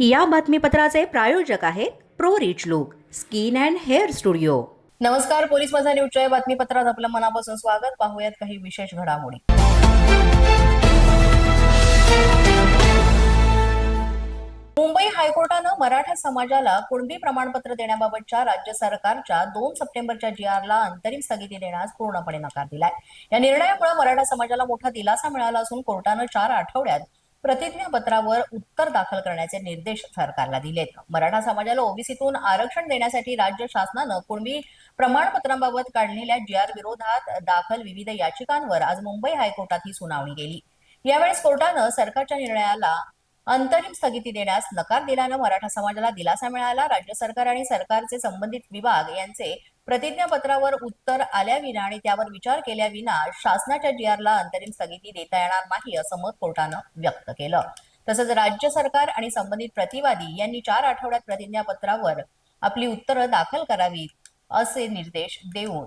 या बातमीपत्राचे प्रायोजक आहेत pro rich look skin and hair studio. नमस्कार पोलीस माझा न्यूजच्या या बातमीपत्रात आपलं मनापासून स्वागत. पाहूयात काही विशेष घडामोडी. मुंबई हायकोर्टानं मराठा समाजाला कुणबी प्रमाणपत्र देण्याबाबतच्या राज्य सरकारच्या दोन सप्टेंबरच्या जी आरला अंतरिम स्थगिती देण्यास पूर्णपणे नकार दिलाय. या निर्णयामुळे मराठा समाजाला मोठा दिलासा मिळाला असून कोर्टानं चार आठवड्यात प्रतिज्ञापत्रावर उत्तर दाखल करण्याचे निर्देश सरकारला दिलेत. मराठा समाजाला ओबीसीतून आरक्षण देण्यासाठी राज्य शासनानं कुणबी प्रमाणपत्रांबाबत काढलेल्या जी आर विरोधात दाखल विविध याचिकांवर आज मुंबई हायकोर्टात ही सुनावणी गेली. यावेळेस कोर्टानं सरकारच्या निर्णयाला अंतरिम स्थगिती देण्यास नकार दिल्यानं मराठा समाजाला दिलासा मिळाला. राज्य सरकार आणि सरकारचे संबंधित विभाग यांचे प्रतिज्ञापत्रावर उत्तर आल्याविना आणि त्यावर विचार केल्याविना शासनाच्या जी आरला अंतरिम स्थगिती देता येणार नाही असं मत कोर्टानं व्यक्त केलं. तसंच राज्य सरकार आणि संबंधित प्रतिवादी यांनी चार आठवड्यात प्रतिज्ञापत्रावर आपली उत्तरं दाखल करावीत असे निर्देश देऊन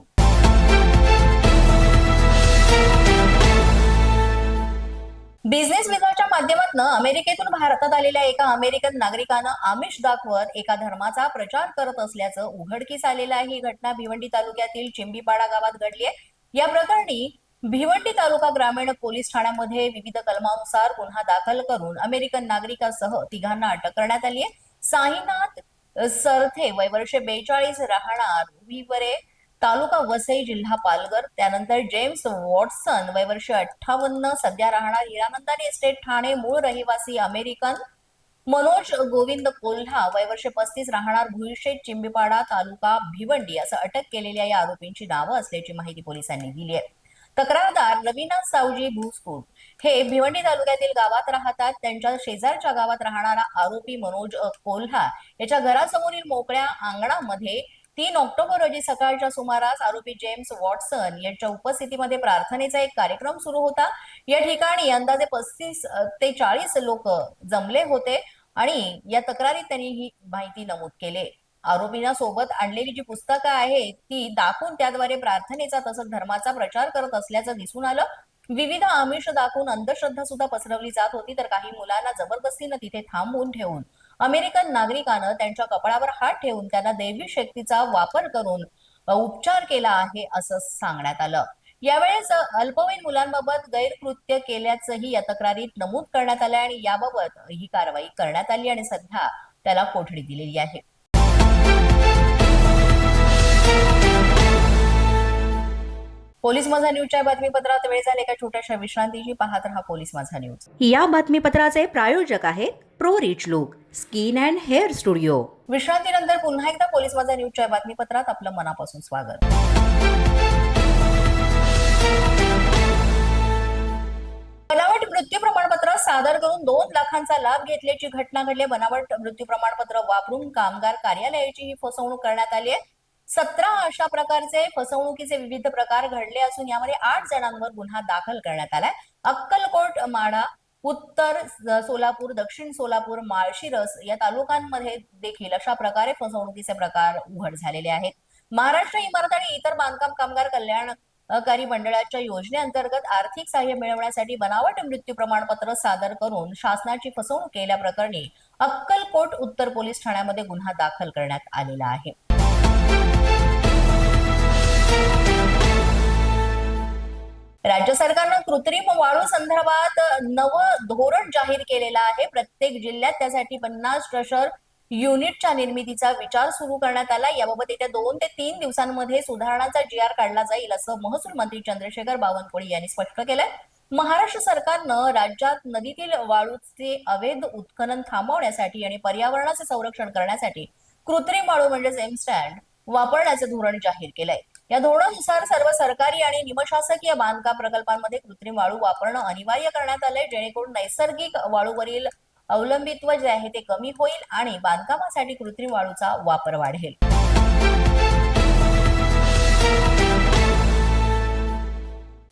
विजाच्या अमेरिकेतून भारतात आलेल्या एका अमेरिकन नागरिकानं आमिष दाखवत एका धर्माचा प्रचार करत असल्याचं उघडकीस आलेलं आहे. ही घटना भिवंडी तालुक्यातील चिंबीपाडा गावात घडली आहे. या प्रकरणी भिवंडी तालुका ग्रामीण पोलीस ठाण्यामध्ये विविध कलमानुसार गुन्हा दाखल करून अमेरिकन नागरिकासह तिघांना अटक करण्यात आली आहे. साईनाथ सरथे वय वर्ष बेचाळीस राहणार विवरे तालुका वसई जिल्हा पालघर. त्यानंतर जेम्स वॉटसन वय वर्ष अठ्ठावन्न सध्या राहणार हिरानंदानी एस्टेट ठाणे मूळ रहिवासी अमेरिकन. मनोज गोविंद कोल्हा वय वर्ष पस्तीस राहणार भुईशेत चिंबीपाडा तालुका भिवंडी असं अटक केलेल्या या आरोपींची नावं असल्याची माहिती पोलिसांनी दिली आहे. तक्रारदार रविनाथ सावजी भूसकूट हे भिवंडी तालुक्यातील गावात राहतात. त्यांच्या शेजारच्या गावात राहणारा आरोपी मनोज कोल्हा याच्या घरासमोरील मोकळ्या अंगणामध्ये तीन ऑक्टोबर रोजी सकाळच्या सुमारास आरोपी जेम्स वॉटसन यांच्या उपस्थितीमध्ये प्रार्थनेचा एक कार्यक्रम सुरू होता. या ठिकाणी अंदाजे पस्तीस ते चाळीस लोक जमले होते आणि या तक्रारीत त्यांनी ही माहिती नमूद केली. आरोपींना सोबत आणलेली जी पुस्तकं आहेत ती दाखवून त्याद्वारे प्रार्थनेचा तसंच धर्माचा प्रचार करत असल्याचं दिसून आलं. विविध आमिष दाखवून अंधश्रद्धा सुद्धा पसरवली जात होती तर काही मुलांना जबरदस्तीनं तिथे थांबवून ठेवून अमेरिकन नागरिकानं त्यांच्या कपाळावर हात ठेवून त्यांना दैवी शक्तीचा वापर करून उपचार केला आहे असं सांगण्यात आलं. यावेळेस अल्पवयीन मुलांबाबत गैरकृत्य केल्याचंही या तक्रारीत नमूद करण्यात आलं आणि याबाबत ही कारवाई करण्यात आली आणि सध्या त्याला कोठडी दिलेली आहे. पोलीस माझा न्यूजच्या बातमीपत्रात वेळ झाले एका छोट्याशा विश्रांतीची पाहत रहा पोलीस माझा न्यूज. या बातमीपत्राचे प्रायोजक आहेत pro rich look skin and hair studio. विश्रांतीनंतर पुन्हा एकदा पोलीस माझा न्यूजच्या बातमीपत्रात आपलं मनापासून स्वागत. बनावट मृत्यू प्रमाणपत्र सादर करून दोन लाखांचा लाभ घेतल्याची घटना घडली. बनावट मृत्यू प्रमाणपत्र वापरून कामगार कार्यालयाची ही फसवणूक करण्यात आली आहे. सतरा अशा प्रकारचे फसवणुकीचे विविध प्रकार घडले असून यामध्ये आठ जणांवर गुन्हा दाखल करण्यात आलाय. अक्कलकोट माडा उत्तर सोलापूर दक्षिण सोलापूर माळशिरस या तालुक्यांमध्ये देखील अशा प्रकारे फसवणुकीचे प्रकार उघड झालेले आहेत. महाराष्ट्र इमारत आणि इतर बांधकाम कामगार कल्याणकारी मंडळाच्या योजनेअंतर्गत आर्थिक सहाय्य मिळवण्यासाठी बनावट मृत्यू प्रमाणपत्र सादर करून शासनाची फसवणूक केल्याप्रकरणी अक्कलकोट उत्तर पोलीस ठाण्यामध्ये गुन्हा दाखल करण्यात आलेला आहे. राज्य सरकारनं कृत्रिम वाळू संदर्भात नवं धोरण जाहीर केलेलं आहे. प्रत्येक जिल्ह्यात त्यासाठी पन्नास क्रशर युनिटच्या निर्मितीचा विचार सुरू करण्यात आला. याबाबत येत्या दोन ते तीन दिवसांमध्ये सुधारणाचा जी आर काढला जाईल असं महसूल मंत्री चंद्रशेखर बावनकुळे यांनी स्पष्ट केलंय. महाराष्ट्र सरकारनं राज्यात नदीतील वाळूचे अवैध उत्खनन थांबवण्यासाठी आणि पर्यावरणाचे संरक्षण करण्यासाठी कृत्रिम वाळू म्हणजेच एम स्टँड वापरण्याचं धोरण जाहीर केलंय. या धोरणानुसार सर्व सरकारी आणि निमशासकीय बांधकाम प्रकल्पांमध्ये कृत्रिम वाळू वापरणं अनिवार्य करण्यात आलंय जेणेकरून नैसर्गिक वाळूवरील अवलंबित्व जे आहे ते कमी होईल आणि बांधकामासाठी कृत्रिम वाळूचा वापर वाढेल.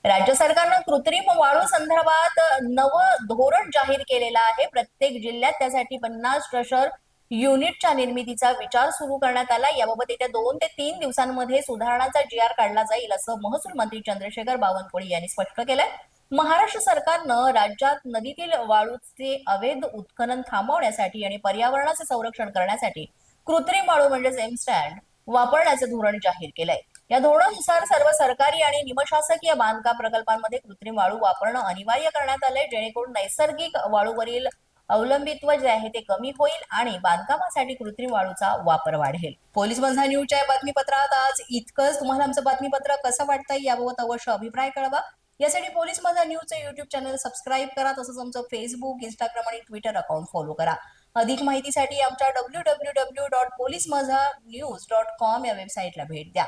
राज्य सरकारनं कृत्रिम वाळू संदर्भात नवं धोरण जाहीर केलेलं आहे. प्रत्येक जिल्ह्यात त्यासाठी पन्नास ट्रशर युनिटच्या निर्मितीचा विचार सुरू करण्यात आला. याबाबत येत्या दोन ते तीन दिवसांमध्ये सुधारणाचा जी आर काढला जाईल असं महसूल मंत्री चंद्रशेखर बावनकुळे यांनी स्पष्ट केलंय. महाराष्ट्र सरकारनं राज्यात नदीतील वाळूचे अवैध उत्खनन थांबवण्यासाठी आणि पर्यावरणाचे संरक्षण करण्यासाठी कृत्रिम वाळू म्हणजेच एम स्टँड वापरण्याचं धोरण जाहीर केलंय. या धोरणानुसार सर्व सरकारी आणि निमशासकीय बांधकाम प्रकल्पांमध्ये कृत्रिम वाळू वापरणं अनिवार्य करण्यात आलंय जेणेकरून नैसर्गिक वाळूवरील अवलंबित्व जे आहे ते कमी होईल आणि बांधकामासाठी कृत्रिम वाळूचा वापर वाढेल. पोलीस बंधा न्यूजच्या बातमीपत्रात आज इतकंच. तुम्हाला आमचं बातमीपत्र कसं वाटतंय याबाबत अवश्य अभिप्राय कळवा. यासाठी पोलीस माझा न्यूजचं युट्यूब चॅनल सबस्क्राईब करा तसंच आमचं फेसबुक इंस्टाग्राम आणि ट्विटर अकाउंट फॉलो करा. अधिक माहितीसाठी आमच्या W W W dot police Maza news dot com या वेबसाईटला भेट द्या.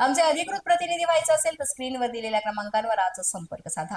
आमचे अधिकृत प्रतिनिधी व्हायचं असेल तर स्क्रीनवर दिलेल्या क्रमांकांवर आजच संपर्क साधा.